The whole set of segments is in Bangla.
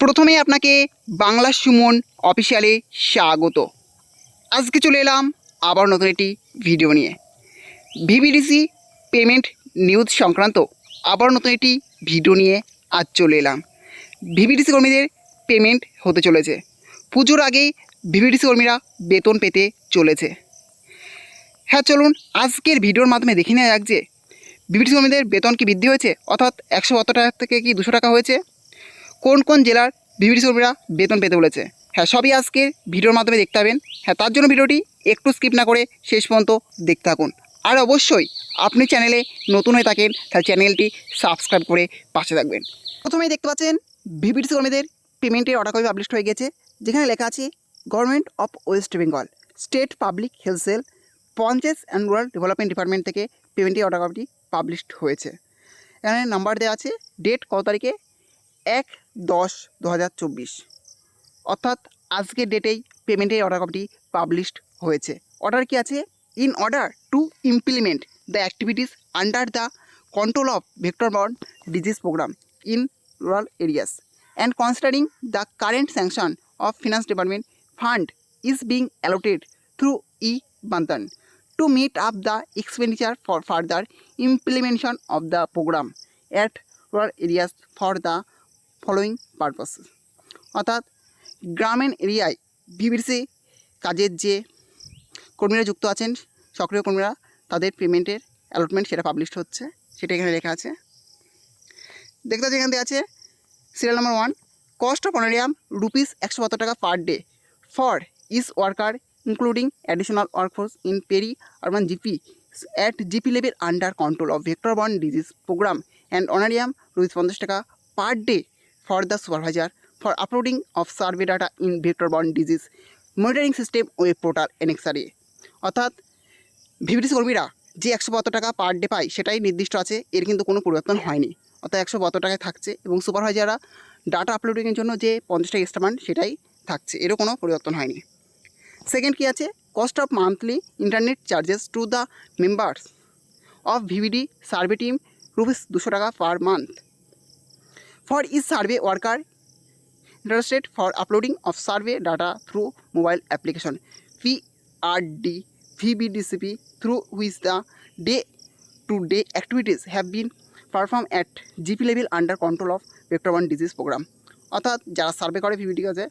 প্রথমেই আপনাকে বাংলা সুমন অফিসিয়ালে স্বাগত। আজকে চলে এলাম আবার নতুন একটি ভিডিও নিয়ে। ভিভিডিসি পেমেন্ট নিউজ সংক্রান্ত আবার নতুন একটি ভিডিও নিয়ে আজ চলে এলাম। ভিভিডিসি কর্মীদের পেমেন্ট হতে চলেছে। পুজোর আগেই ভিভিডিসি কর্মীরা বেতন পেতে চলেছে। হ্যাঁ চলুন আজকের ভিডিওর মাধ্যমে দেখে নেওয়া যাক যে ভিভিডিসি কর্মীদের বেতন কি বৃদ্ধি হয়েছে? অর্থাৎ একশো টাকা থেকে কি দুশো টাকা হয়েছে? কোন কোন জেলার ভিভিডি কর্মীরা বেতন পেতে বলেছে? হ্যাঁ সবই আজকের ভিডিওর মাধ্যমে দেখতে পাবেন। হ্যাঁ তার জন্য ভিডিওটি একটু স্কিপ না করে শেষ পর্যন্ত দেখতে থাকুন। আর অবশ্যই আপনি চ্যানেলে নতুন হয়ে থাকেন, তাহলে চ্যানেলটি সাবস্ক্রাইব করে পাশে থাকবেন। প্রথমেই দেখতে পাচ্ছেন ভিভিডিসি কর্মীদের পেমেন্টের অর্ডার কপি পাবলিশ হয়ে গেছে, যেখানে লেখা আছে government of West Bengal state public health cell panchayat and rural development department থেকে পেমেন্টের অর্ডার কপিটি পাবলিশড হয়েছে। এখানে নাম্বার দেওয়া আছে ডেট কত তারিখে? এক দশ দু অর্থাৎ আজকের ডেটেই পেমেন্টের অর্ডার কপিটি পাবলিশড হয়েছে। অর্ডার কি আছে? In order to implement the activities under the control of vector borne disease programme in rural areas and considering the current sanction of finance department fund is being allotted through e বান্তান to meet up the expenditure for further implementation of the program at rural areas for the following purposes অর্থাৎ গ্রামীণ এরিয়ায় ভিভিসি কাজের যে কর্মীরা যুক্ত আছেন, সক্রিয় কর্মীরা, তাদের পেমেন্টের অ্যালটমেন্ট সেটা পাবলিশ হচ্ছে, সেটা এখানে লেখা আছে। দেখতে পাচ্ছি এখানে দেওয়া আছে serial number one cost of honorarium rupees একশো কত টাকা per day for each worker including additional workforce in peri urban GP at GP level under control of vector borne disease programme and honorarium rupees পঞ্চাশ টাকা per day the supervisor for uploading of survey data in vector borne disease monitoring system web portal NXRA অর্থাৎ ভিভিডিসি কর্মীরা যে একশো কত টাকা পার ডে পায় সেটাই নির্দিষ্ট আছে, এর কিন্তু কোনো পরিবর্তন হয়নি। অর্থাৎ একশো কত টাকায় থাকছে এবং সুপারভাইজাররা ডাটা আপলোডিংয়ের জন্য যে পঞ্চাশ টাকা এক্সট্রা সেটাই থাকছে, এরও কোনো পরিবর্তন হয়নি। সেকেন্ড কী আছে? Cost of monthly internet charges to the members of VVD survey team rupees দুশো টাকা per month for each survey worker interested for uploading of survey data through mobile application P R D VBDCP through which the day to day activities have been perform at GP level under control of vector one disease programme অর্থাৎ যারা সার্ভে করে ভিভিডি কাজে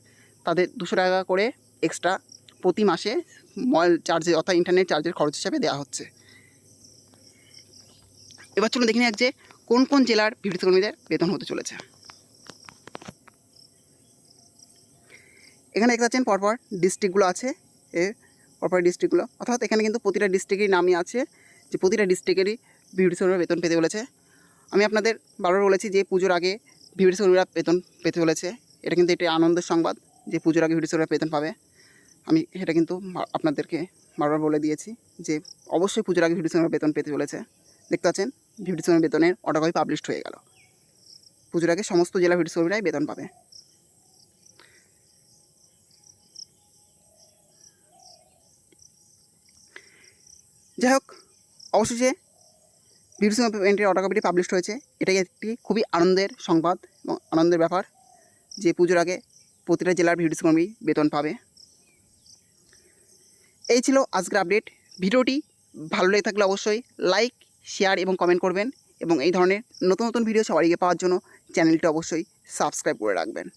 তাদের দুশো টাকা করে এক্সট্রা প্রতি মাসে মোবাইল চার্জে অর্থাৎ ইন্টারনেট চার্জের খরচ হিসাবে দেওয়া হচ্ছে। এবার চলুন দেখে নিয়ে যে কোন কোন জেলার বিবৃতি কর্মীদের বেতন হতে চলেছে? এখানে দেখতে পাচ্ছেন পরপর ডিস্ট্রিক্টগুলো আছে, এ পরপর ডিস্ট্রিক্টগুলো অর্থাৎ এখানে কিন্তু প্রতিটা ডিস্ট্রিক্টেরই নামই আছে, যে প্রতিটা ডিস্ট্রিক্টেরই বিবৃতি কর্মীরা বেতন পেতে বলেছে আমি আপনাদের বারবার বলেছি যে পুজোর আগে বিবৃতি কর্মীরা বেতন পেতে বলেছে এটা কিন্তু এটি আনন্দের সংবাদ যে পুজোর আগে বিবৃতি কর্মীরা বেতন পাবে। আমি সেটা কিন্তু আপনাদেরকে বারবার বলে দিয়েছি যে অবশ্যই পুজোর আগে ভিডিও বেতন পেতে চলেছে। দেখতে পাচ্ছেন ভিডিও সিনেমার বেতনের অর্ডার কপি পাবলিশড হয়ে গেল। পুজোর আগে সমস্ত জেলা ভিডিও সিনেমারাই বেতন পাবে। যাই হোক, অবশেষে সিনেমা পেমেন্টের অর্ডার কপিটি পাবলিশড হয়েছে। এটাই একটি খুবই আনন্দের সংবাদ এবং আনন্দের ব্যাপার যে পুজোর আগে প্রতিটা জেলার ভিডিও কর্মী বেতন পাবে। এই ছিল আজকের আপডেট ভিডিওটি ভালো লেগে থাকলে অবশ্যই লাইক শেয়ার এবং কমেন্ট করবেন এবং এই ধরনের নতুন নতুন ভিডিও সবাইকে পাওয়ার জন্য চ্যানেলটি অবশ্যই সাবস্ক্রাইব করে রাখবেন।